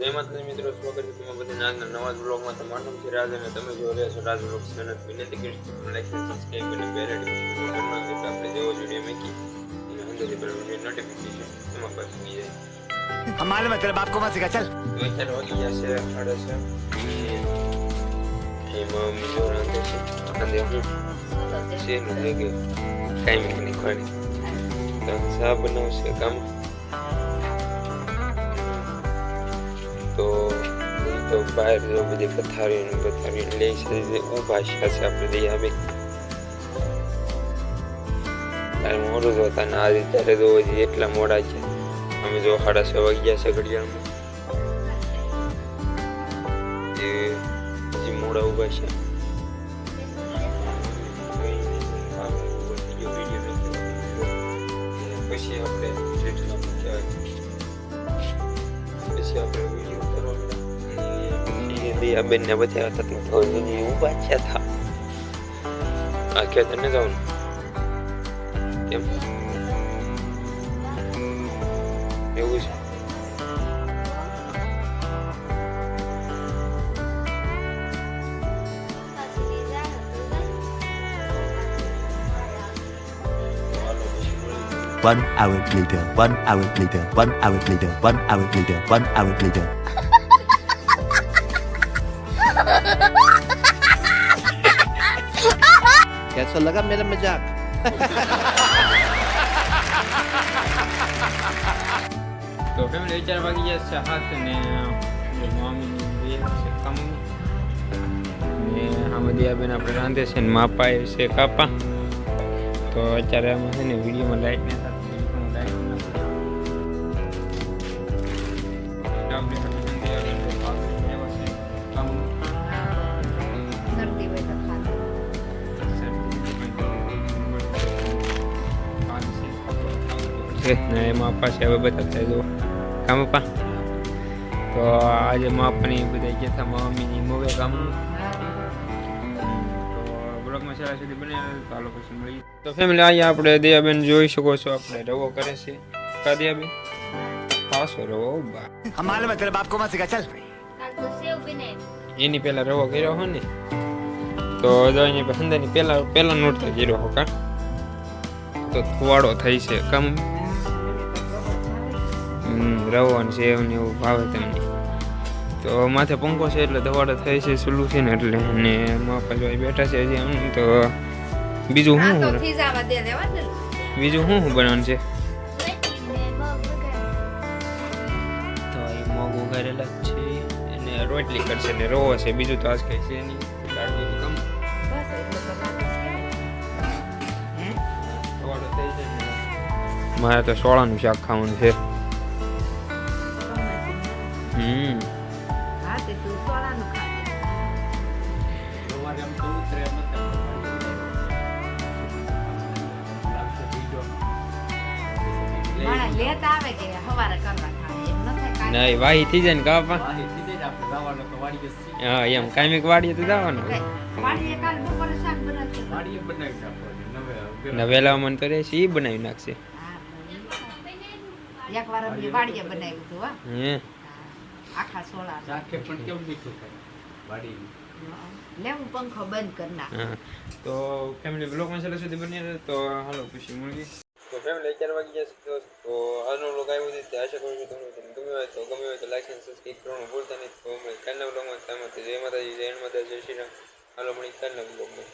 જય માતાજી મિત્રો સ્વાગત છે તમારા બધાના આજના નવા બ્લોગમાં તમારું નામ છે રાજ અને તમે જો રહ્યા છો રાજ બ્લોગ ચેનલ વિનંતી કરીશ કે લાઈક અને સબસ્ક્રાઈબ અને બેલ આઇકન પર નાખજો એટલે આપણે જેવો વિડીયો મૂકી એના અંદરથી પેલો વિડીયો નોટિફિકેશન એમાં પાછું આવી જાય हम मालूम है तेरे बाप को मत सिखा चल તો અત્યારે વાગી ગયા છે સાડા છ એમાં મમ્મી જો રાંધે છે રાંધે હું છે ને કે કાંઈ મૂકી નાખવાની તો ચા બનાવશે કામ તો બહાર જો બધી પથારી ને પથારી લે છે. ઊભા છે આપણે દઈએ આવે ત્યારે મોડું જોતા ને આ રીતે તો હજી એટલા મોડા છે. અમે જો સાડા છ વાગ્યા છે ઘડિયાળમાં. હજી મોડા ઊભા છે. પછી આપણે પછી આપણે કરવાનો બે આ બેનને બતાવ્યા હતા તો હજી ઊભા જ થયા હતા આ ખેતર ને જવાનું કેમ એવું છે હાલો પછી મળીએ. One hour later, one hour later, one hour later, one hour later, one hour later. कैसा लगा मेरा मजाक તો ફેમિલી વિચાર વાગી ગયા છે હાથ ને મમ્મી છે કામ ને આમાં દિયાબેન આપણે રાંધે છે ને માપા એ છે કાપા તો અત્યારે આમાં છે ને વિડીયોમાં લાઈટ ને સાથે લાઈટ છે. ને એમાં પાસે હવે બધા થઈ જો કામ પપ્પા તો આજે માપની બધા ગયા હતા મમ્મીની મોવે કામનું બ્લોગમાં સારા સુધી બને ચાલો પછી તો ફેમિલી અહીંયા આપણે દયાબેન જોઈ શકો છો. આપણે રવો કરે છે. કા દયાબેન? રવો બા. અમારે મતલબ આપકો માં સિખા ચાલ. એની પહેલા રવો કર્યો હો ને. તો જો એની પહેલા પહેલા નોટ થઈ ગયો હો કા. તો થોડો થઈ છે કમ રવો અને સેવ ને એવું ભાવે તમને તો માથે પંખો છે એટલે ધવાડો થાય છે સુલું છે ને એટલે અને માપા જો બેઠા છે હજી એમ. તો બીજું શું શું બીજું શું શું બનાવવાનું છે. તો એ મગ ઉગાડેલા જ છે. અને રોટલી કરશે ને રવો છે બીજું તો આજ કઈ છે નહીં. દાળ કામ. મારે તો સોળાનું શાક ખાવાનું છે. હમ. હા તે તું સોળાનું ખાજે. માણસ લેતા આવે કે હવારે કરવા થાય એમ ન થાય કાંઈ. નહીં વાહી થઈ જાય ને કાપા હા એમ કાયમિક વાડીએ તો જવાનું. કઈ, વાડીએ કાલ બપોરે શાક બનાવશે. ને વહેલા મને તો રહેશે એ બનાવી નાખશે. એક વાર બનાવ્યું હતું હા. હે. આખા સોળા. લેવું પંખો બંધ કરી નાખ. તો ફેમિલી બ્લોગમાં છેલ્લે સુધી બની રહે તો હાલો પછી મળીએ તો ફેમિલી અત્યારે વાગી જશે દોસ્ત તો આજનો બ્લોગ આવ્યો છે તે આશા કરું છું તમને ગમ્યો હોય તો ગમ્યો હોય તો લાઈક અને સબસ્ક્રાઈબ કરવાનું ભૂલતા નહીં. તો અમે કાલના બ્લોગમાં જય માતાજી જય માતાજી જય શ્રી રામ. હાલો મળી કાલના બ્લોગમાં